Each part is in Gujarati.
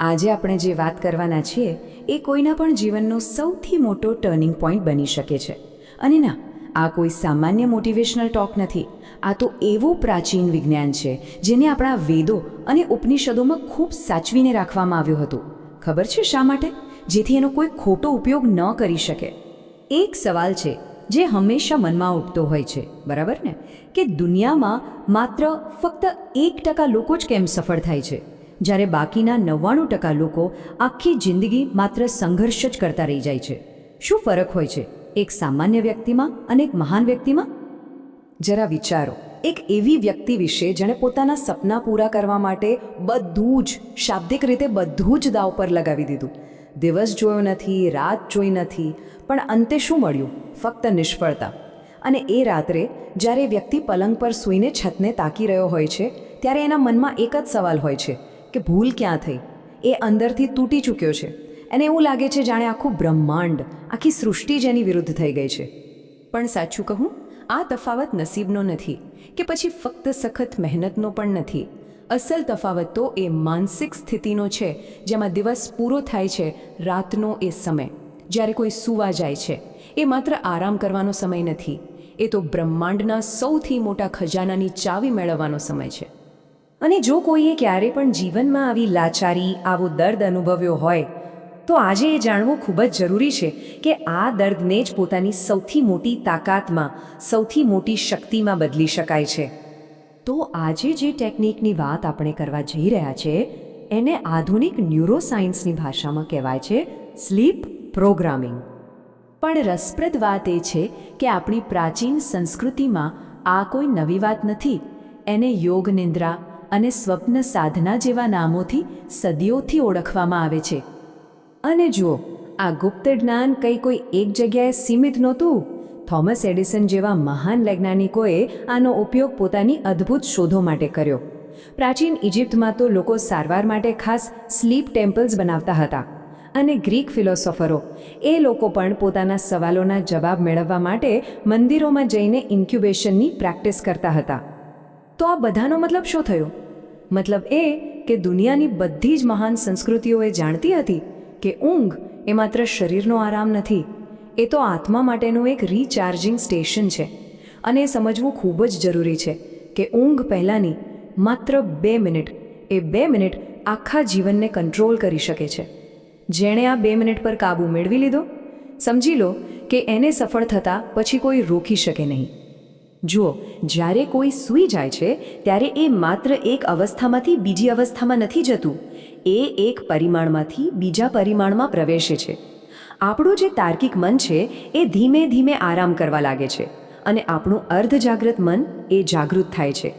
આજે આપણે જે વાત કરવાના છીએ, એ કોઈના પણ જીવનનો સૌથી મોટો ટર્નિંગ પોઈન્ટ બની શકે છે. અને ના, આ કોઈ સામાન્ય મોટિવેશનલ ટોક નથી. આ તો એવું પ્રાચીન વિજ્ઞાન છે, જેને આપણા વેદો અને ઉપનિષદોમાં ખૂબ સાચવીને રાખવામાં આવ્યું હતું. ખબર છે શા માટે? જેથી એનો કોઈ ખોટો ઉપયોગ ન કરી શકે. એક સવાલ છે, જે હંમેશા મનમાં ઉઠતો હોય છે, બરાબર ને? કે દુનિયામાં માત્ર ફક્ત એક ટકા લોકો જ કેમ સફળ થાય છે? જ્યારે બાકીના નવ્વાણું ટકા લોકો આખી જિંદગી માત્ર સંઘર્ષ જ કરતા રહી જાય છે. શું ફરક હોય છે? એક સામાન્ય વ્યક્તિમાં અને એક મહાન વ્યક્તિમાં? જરા વિચારો. એક એવી વ્યક્તિ વિશે જેણે પોતાના સપના પૂરા કરવા માટે બધું જ, શાબ્દિક રીતે બધું જ દાવ પર લગાવી દીધું. દિવસ જોયો નથી, રાત જોઈ નથી, પણ અંતે શું મળ્યું? ફક્ત નિષ્ફળતા. અને એ રાત્રે જ્યારે વ્યક્તિ પલંગ પર સૂઈને છતને તાકી રહ્યો હોય છે, ત્યારે એના મનમાં એક જ સવાલ હોય છે. કે ભૂલ ક્યાં થઈ, એ અંદરથી તૂટી ચૂક્યો છે. એને એવું લાગે છે જાણે આખું બ્રહ્માંડ, આખી સૃષ્ટિ જેની વિરુદ્ધ થઈ ગઈ છે. પણ સાચું કહું, આ તફાવત નસીબનો નથી કે પછી ફક્ત સખત મહેનતનો પણ નથી. અસલ તફાવત તો એ માનસિક સ્થિતિનો છે, જેમાં દિવસ પૂરો થાય છે, રાતનો એ સમય. જ્યારે કોઈ સૂવા જાય છે, એ માત્ર આરામ કરવાનો સમય નથી. એ તો બ્રહ્માંડના સૌથી મોટા ખજાનાની ચાવી મેળવવાનો સમય છે. અને જો કોઈએ ક્યારે પણ જીવનમાં આવી લાચારી, આવો દર્દ અનુભવ્યો હોય, તો આજે એ જાણવું ખૂબ જ જરૂરી છે કે આ દર્દને જ પોતાની સૌથી મોટી તાકાતમાં, સૌથી મોટી શક્તિમાં બદલી શકાય છે. તો આજે જે ટેકનિકની વાત આપણે કરવા જઈ રહ્યા છે, એને આધુનિક ન્યુરોસાયન્સની ભાષામાં કહેવાય છે સ્લીપ પ્રોગ્રામિંગ. પણ રસપ્રદ વાત એ છે કે આપણી પ્રાચીન સંસ્કૃતિમાં આ કોઈ નવી વાત નથી. એને યોગ નિંદ્રા અને સ્વપ્ન સાધના જેવા નામોથી સદીઓથી ઓળખવામાં આવે છે. અને જુઓ, આ ગુપ્ત જ્ઞાન કંઈ કોઈ એક જગ્યાએ સીમિત નહોતું. થોમસ એડિસન જેવા મહાન વૈજ્ઞાનિકોએ આનો ઉપયોગ પોતાની અદ્ભુત શોધો માટે કર્યો. પ્રાચીન ઇજિપ્તમાં તો લોકો સારવાર માટે ખાસ સ્લીપ ટેમ્પલ્સ બનાવતા હતા. અને ગ્રીક ફિલોસોફરો, એ લોકો પણ પોતાના સવાલોના જવાબ મેળવવા માટે મંદિરોમાં જઈને ઇન્ક્યુબેશનની પ્રેક્ટિસ કરતા હતા. તો આ બધાનો મતલબ શું થયો? મતલબ એ કે દુનિયાની બધી જ મહાન સંસ્કૃતિઓ એ જાણતી હતી કે ઊંઘ એ માત્ર શરીરનો આરામ નથી, એ તો આત્મા માટેનું એક રીચાર્જિંગ સ્ટેશન છે. અને એ સમજવું ખૂબ જ જરૂરી છે કે ઊંઘ પહેલાંની માત્ર બે મિનિટ, એ બે મિનિટ આખા જીવનને કંટ્રોલ કરી શકે છે. જેણે આ બે મિનિટ પર કાબૂ મેળવી લીધો? સમજી લો કે એને સફળ થતાં પછી કોઈ રોકી શકે નહીં. જુઓ, જ્યારે કોઈ સૂઈ જાય છે, ત્યારે એ માત્ર એક અવસ્થામાંથી બીજી અવસ્થામાં નથી જતું. એ એક પરિમાણમાંથી બીજા પરિમાણમાં પ્રવેશે છે. આપણું જે તાર્કિક મન છે, એ ધીમે ધીમે આરામ કરવા લાગે છે અને આપણું અર્ધજાગ્રત મન એ જાગૃત થાય છે.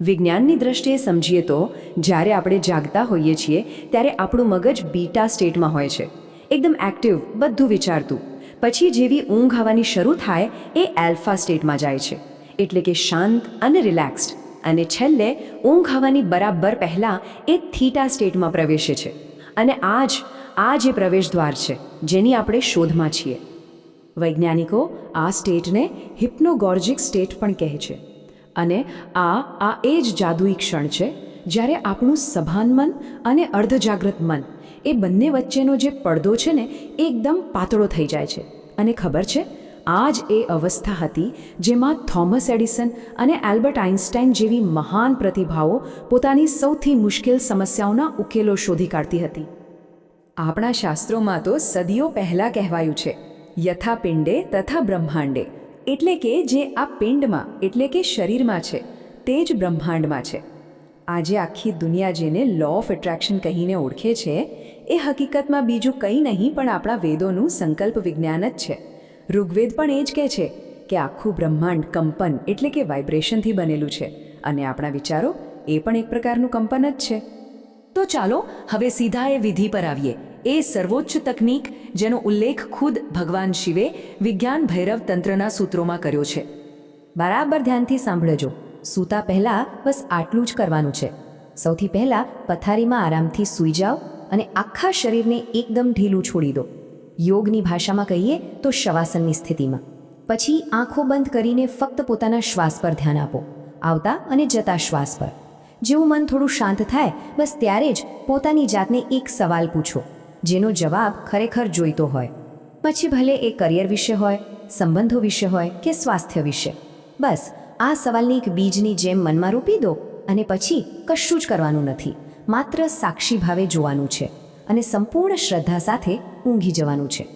વિજ્ઞાનની દ્રષ્ટિએ સમજીએ તો, જ્યારે આપણે જાગતા હોઈએ છીએ, ત્યારે આપણું મગજ બીટા સ્ટેટમાં હોય છે. એકદમ એક્ટિવ બધું વિચારતું. પછી જેવી ઊંઘ આવવાની શરૂ થાય, એ એલ્ફા સ્ટેટમાં જાય છે. એટલે કે શાંત અને રિલેક્સ્ડ અને છેલ્લે, ઊંઘ આવવાની બરાબર પહેલાં એ થીટા સ્ટેટમાં પ્રવેશે છે. અને આ જ આ જે પ્રવેશ દ્વાર છે, જેની આપણે શોધમાં છીએ. વૈજ્ઞાનિકો આ સ્ટેટને હિપ્નોગોર્જિક સ્ટેટ પણ કહે છે. અને આ આ એ જ જાદુઈ ક્ષણ છે, જ્યારે આપણું સભાન મન અને અર્ધજાગ્રત મન એ બંને વચ્ચેનો જે પડદો છે ને, એકદમ પાતળો થઈ જાય છે. અને ખબર છે? આ જ એ અવસ્થા હતી જેમાં થોમસ એડિસન અને એલ્બર્ટ આઇન્સ્ટાઇન જેવી મહાન પ્રતિભાઓ પોતાની સૌથી મુશ્કેલ સમસ્યાઓના ઉકેલો શોધી કાઢતી હતી. આપણા શાસ્ત્રોમાં તો સદીઓ પહેલાં કહેવાયું છે, યથા પિંડે તથા બ્રહ્માંડે, એટલે કે જે આ પિંડમાં, એટલે કે શરીરમાં છે, તે જ બ્રહ્માંડમાં છે. આજે આખી દુનિયા જેને લો ઓફ એટ્રેક્શન કહીને ઓળખે છે, એ હકીકતમાં બીજું કંઈ નહીં પણ આપણા વેદોનું સંકલ્પ વિજ્ઞાન જ છે. ઋગ્વેદ પણ એ જ કહે છે કે આખું બ્રહ્માંડ કંપન એટલે કે વાઇબ્રેશનથી બનેલું છે અને આપણા વિચારો એ પણ એક પ્રકારનું કંપન જ છે. તો ચાલો હવે સીધા એ વિધિ પર આવીએ. એ સર્વોચ્ચ તકનીક જેનો ઉલ્લેખ ખુદ ભગવાન શિવે વિજ્ઞાન ભૈરવ તંત્રના સૂત્રોમાં કર્યો છે. બરાબર ધ્યાનથી સાંભળજો. સૂતા પહેલાં બસ આટલું જ કરવાનું છે. સૌથી પહેલાં પથારીમાં આરામથી સૂઈ જાઓ અને આખા શરીરને એકદમ ઢીલું છોડી દો. યોગની ભાષામાં કહીએ તો શવાસનની સ્થિતિમાં. પછી આંખો બંધ કરીને ફક્ત પોતાના શ્વાસ પર ધ્યાન આપો. આવતા અને જતા શ્વાસ પર. જેવું મન થોડું શાંત થાય, બસ ત્યારે જ પોતાની જાતને એક સવાલ પૂછો, જેનો જવાબ ખરેખર જોઈતો હોય. પછી ભલે એ કરિયર વિશે હોય, સંબંધો વિશે હોય કે સ્વાસ્થ્ય વિશે. બસ, આ સવાલની એક બીજની જેમ મનમાં રોપી દો અને પછી કશું જ કરવાનું નથી. માત્ર સાક્ષી ભાવે જોવાનું છે અને સંપૂર્ણ શ્રદ્ધા સાથે ઊંઘી જવાનું છે.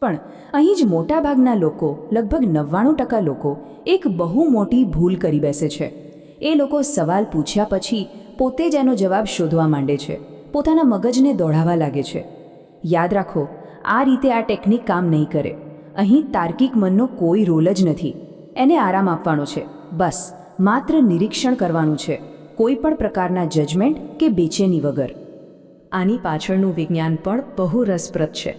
પણ અહીં જ મોટાભાગના લોકો, લગભગ નવ્વાણું ટકા લોકો, એક બહુ મોટી ભૂલ કરી બેસે છે. એ લોકો સવાલ પૂછ્યા પછી પોતે જ એનો જવાબ શોધવા માંડે છે. પોતાના મગજને દોડાવા લાગે છે. યાદ રાખો, આ રીતે આ ટેકનિક કામ નહીં કરે. અહીં તાર્કિક મનનો કોઈ રોલ જ નથી. એને આરામ આપવાનો છે. બસ, માત્ર નિરીક્ષણ કરવાનું છે. કોઈ પણ પ્રકારના જજમેન્ટ કે બેચેની વગર. આની પાછળનું વિજ્ઞાન પણ બહુ રસપ્રદ છે.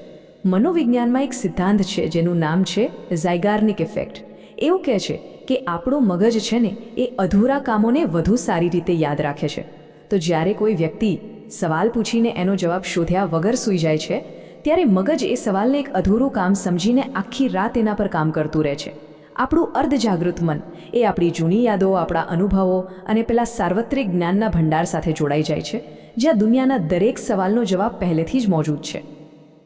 મનોવિજ્ઞાનમાં એક સિદ્ધાંત છે, જેનું નામ છે ઝાયગાર્નિક ઇફેક્ટ. એવું કહે છે કે આપણું મગજ છે ને, એ અધૂરા કામોને વધુ સારી રીતે યાદ રાખે છે. તો જ્યારે કોઈ વ્યક્તિ સવાલ પૂછીને એનો જવાબ શોધ્યા વગર સૂઈ જાય છે, ત્યારે મગજ એ સવાલને એક અધૂરું કામ સમજીને આખી રાત એના પર કામ કરતું રહે છે. આપણું અર્ધજાગૃત મન એ આપણી જૂની યાદો, આપણા અનુભવો અને પેલા સાર્વત્રિક જ્ઞાનના ભંડાર સાથે જોડાઈ જાય છે જ્યાં દુનિયાના દરેક સવાલનો જવાબ પહેલેથી જ મોજૂદ છે.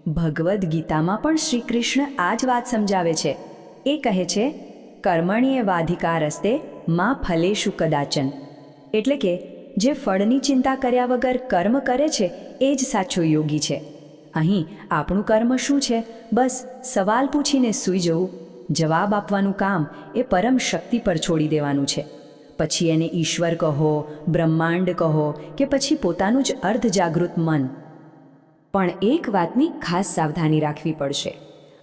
ભગવદ્ ગીતામાં પણ શ્રી કૃષ્ણ આ જ વાત સમજાવે છે. એ કહે છે, કર્મણીય વાધિકાર હસ્તે માં ફલેશુ કદાચન. એટલે કે, જે ફળની ચિંતા કર્યા વગર કર્મ કરે છે, એ જ સાચો યોગી છે. અહીં આપણું કર્મ શું છે? બસ સવાલ પૂછીને સૂઈ જવું. જવાબ આપવાનું કામ એ પરમ શક્તિ પર છોડી દેવાનું છે. પછી એને ઈશ્વર કહો, બ્રહ્માંડ કહો કે પછી પોતાનું જ અર્ધજાગૃત મન. પણ એક વાતની ખાસ સાવધાની રાખવી પડશે.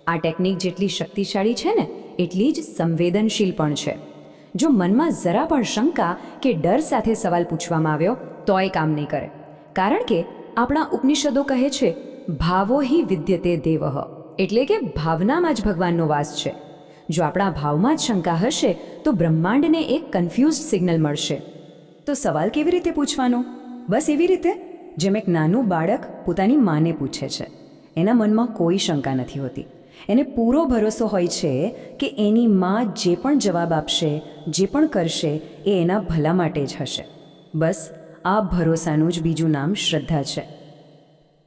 આ ટેકનિક જેટલી શક્તિશાળી છે ને, એટલી જ સંવેદનશીલ પણ છે. જો મનમાં જરા પણ શંકા કે ડર સાથે સવાલ પૂછવામાં આવ્યો, તોય કામ નહીં કરે. કારણ કે આપણા ઉપનિષદો કહે છે, ભાવો હિ વિદ્યતે દેવહ એટલે કે ભાવનામાં જ ભગવાનનો વાસ છે. જો આપણા ભાવમાં જ શંકા હશે, તો બ્રહ્માંડને એક કન્ફ્યુઝડ સિગ્નલ મળશે. તો સવાલ કેવી રીતે પૂછવાનો? બસ એવી રીતે, જેમ એક નાનું બાળક પોતાની માને પૂછે છે. એના મનમાં કોઈ શંકા નથી હોતી. એને પૂરો ભરોસો હોય છે કે એની માં જે પણ જવાબ આપશે, જે પણ કરશે, એ એના ભલા માટે જ હશે. બસ, આ ભરોસાનું જ બીજું નામ શ્રદ્ધા છે.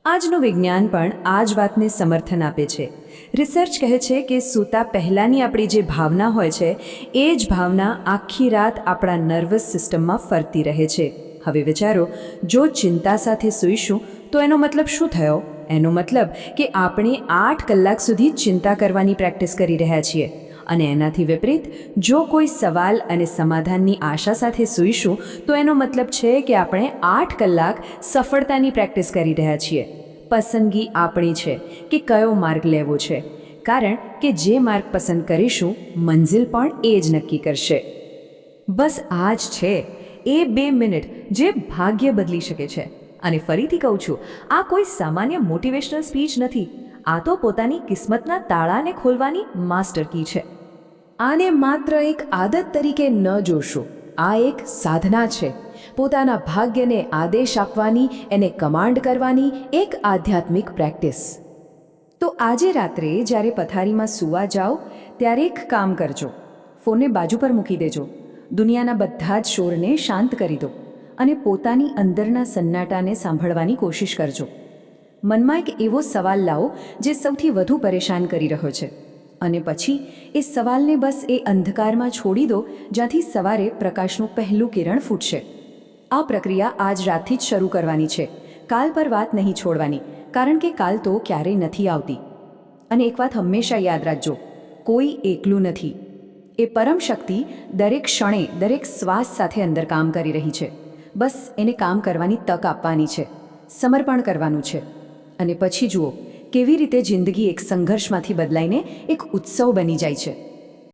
આજનું વિજ્ઞાન પણ આ જ વાતને સમર્થન આપે છે. રિસર્ચ કહે છે કે સૂતા પહેલાંની આપણી જે ભાવના હોય છે, એ જ ભાવના આખી રાત આપણા નર્વસ સિસ્ટમમાં ફરતી રહે છે. હવે વિચારો, જો ચિંતા સાથે સૂઈશું, તો એનો મતલબ શું થયો? એનો મતલબ કે આપણે આઠ કલાક સુધી ચિંતા કરવાની પ્રેક્ટિસ કરી રહ્યા છીએ. અને એનાથી વિપરીત, જો કોઈ સવાલ અને સમાધાનની આશા સાથે સૂઈશું, તો એનો મતલબ છે કે આપણે આઠ કલાક સફળતાની પ્રેક્ટિસ કરી રહ્યા છીએ. પસંદગી આપણી છે કે કયો માર્ગ લેવો છે. કારણ કે જે માર્ગ પસંદ કરીશું મંજિલ પણ એ જ નક્કી કરશે. બસ આ જ છે. એ બે મિનિટ જે ભાગ્ય બદલી શકે છે. અને ફરીથી કહું છું, આ કોઈ સામાન્ય મોટિવેશનલ સ્પીચ નથી. આ તો પોતાની કિસ્મતના તાળાને ખોલવાની માસ્ટર કી છે. આને માત્ર એક આદત તરીકે ન જોશો. આ એક સાધના છે. પોતાના ભાગ્યને આદેશ આપવાની, એને કમાન્ડ કરવાની એક આધ્યાત્મિક પ્રેક્ટિસ. તો આજે રાત્રે જ્યારે પથારીમાં સૂવા જાઓ, ત્યારે એક કામ કરજો. ફોનને બાજુ પર મૂકી દેજો. દુનિયાના બધા જ શોરને શાંત કરી દો અને પોતાની અંદરના સન્નાટાને સાંભળવાની કોશિશ કરજો. મનમાં એક એવો સવાલ લાવો જે સૌથી વધુ પરેશાન કરી રહ્યો છે. અને પછી એ સવાલને બસ એ અંધકારમાં છોડી દો, જ્યાંથી સવારે પ્રકાશનું પહેલું કિરણ ફૂટશે. આ પ્રક્રિયા આજ રાતથી જ શરૂ કરવાની છે. કાલ પર વાત નહીં છોડવાની, કારણ કે કાલ તો ક્યારેય નથી આવતી. અને એક વાત હંમેશા યાદ રાખજો, કોઈ એકલું નથી. એ પરમ શક્તિ દરેક ક્ષણે, દરેક શ્વાસ સાથે અંદર કામ કરી રહી છે. બસ એને કામ કરવાની તક આપવાની છે, સમર્પણ કરવાનું છે. અને પછી જુઓ કેવી રીતે જિંદગી એક સંઘર્ષમાંથી બદલાઈને એક ઉત્સવ બની જાય છે.